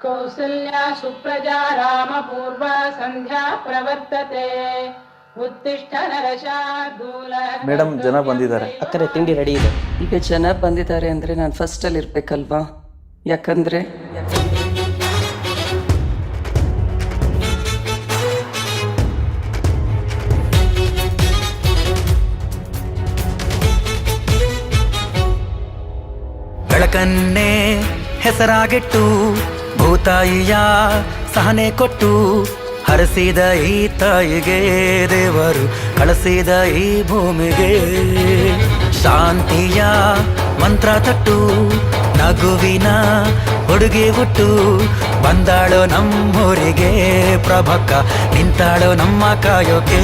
कौसल्या सुप्रजा रामपूर्वा सन्ध्या प्रवर्तते उत्तिष्ठ नरशार्दूल ಮೇಡಮ್ ಜನ ಬಂದಿದ್ದಾರೆ ಅಕ್ಕರೆ ತಿಂಡಿ ರೆಡಿ ಇದೆ ಈಗ ಜನ ಬಂದಿದ್ದಾರೆ ಅಂದರೆ ನಾನು ಫಸ್ಟಲ್ಲಿ ಇರಬೇಕಲ್ವಾ ಯಾಕಂದರೆ ಬೆಳಕನ್ನೇ ಹೆಸರಾಗಿಟ್ಟು, ಭೂತಾಯಿಯ ಸಹನೆ ಕೊಟ್ಟು, ಹರಸಿದ ಈ ತಾಯಿಗೆ ದೇವರು, ಕಳಿಸಿದ ಈ ಭೂಮಿಗೆ. ಶಾಂತಿಯ ಮಂತ್ರ ತಟ್ಟು, ನಗುವಿನ ಹುಡುಗಿ ಹುಟ್ಟು, ಬಂದಾಳು ನಮ್ಮೂರಿಗೆ ಪ್ರಭಕ್ಕ, ನಿಂತಾಳು ನಮ್ಮ ಕಾಯೋಕೆ.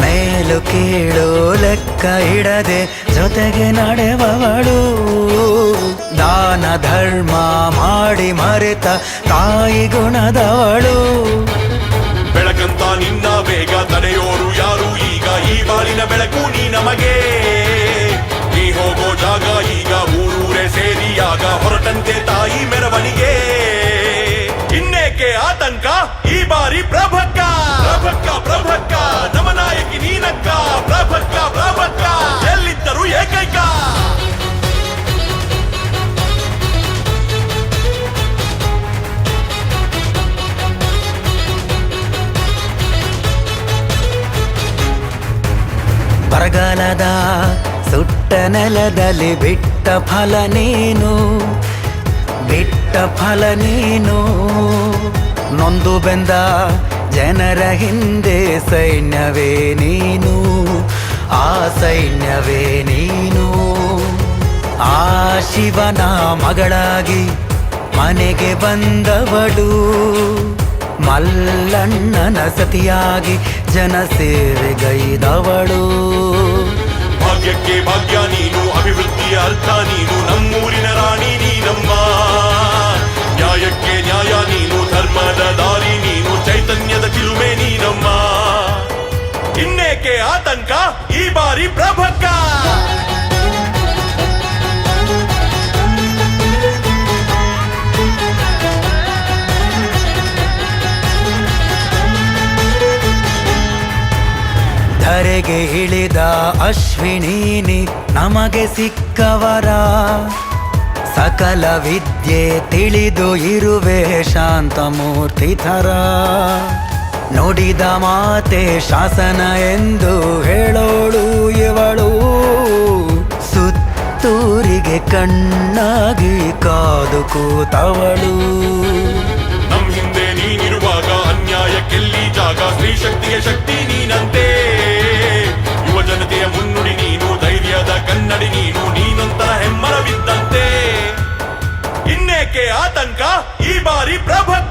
ಮೇಲು ಕೀಳು ಲೆಕ್ಕ ಇಡದೆ ಜೊತೆಗೆ ನಡೆವವಳು ಮರೆತ ತಾಯಿ ಗುಣದವಳು. ಬೆಳಕಂತ ನಿನ್ನ ಬೇಗ ತಡೆಯೋರು ಯಾರು? ಈಗ ಈ ಬಾಳಿನ ಬೆಳಕು ನೀ ನಮಗೆ. ಬರಗಾಲದ ಸುಟ್ಟ ನೆಲದಲ್ಲಿ ಬಿಟ್ಟ ಫಲ ನೀನು, ಬಿಟ್ಟ ಫಲ ನೀನು. ನೊಂದು ಬೆಂದ ಜನರ ಹಿಂದೆ ಸೈನ್ಯವೇ ನೀನು, ಆ ಸೈನ್ಯವೇ ನೀನು. ಆ ಶಿವನ ಮಗಳಾಗಿ ಮನೆಗೆ ಬಂದವಳು. ಮಲ್ಲಣ್ಣನ ಸತಿಯಾಗಿ ಜನಸೇವೆಗೈದವಳು ಭಾಗ್ಯಕ್ಕೆ ಭಾಗ್ಯ ನೀನು. ಧರೆಗೆ ಇಳಿದ ಅಶ್ವಿನೀನಿ ನಮಗೆ ಸಿಕ್ಕವರ? ಸಕಲ ವಿದ್ಯೆ ತಿಳಿದು ಇರುವೆ ಶಾಂತಮೂರ್ತಿ ಥರ. ನುಡಿದ ಮಾತೆ ಶಾಸನ ಎಂದು ಹೇಳೋಳು ಇವಳು. ಸುತ್ತೂರಿಗೆ ಕಣ್ಣಾಗಿ ಕಾದು ಕೂತವಳು. ನಮ್ ಹಿಂದೆ ನೀನಿರುವಾಗ ಅನ್ಯಾಯಕ್ಕೆಲ್ಲಿ ಜಾಗ, ಸ್ತ್ರೀ ಶಕ್ತಿಯ ಶಕ್ತಿ ನೀನು ನೀನಂತ ಹೆಮ್ಮರವಿದ್ದಂತೆ. ಇನ್ನೇಕೆ ಆತಂಕ? ಈ ಬಾರಿ ಪ್ರಭ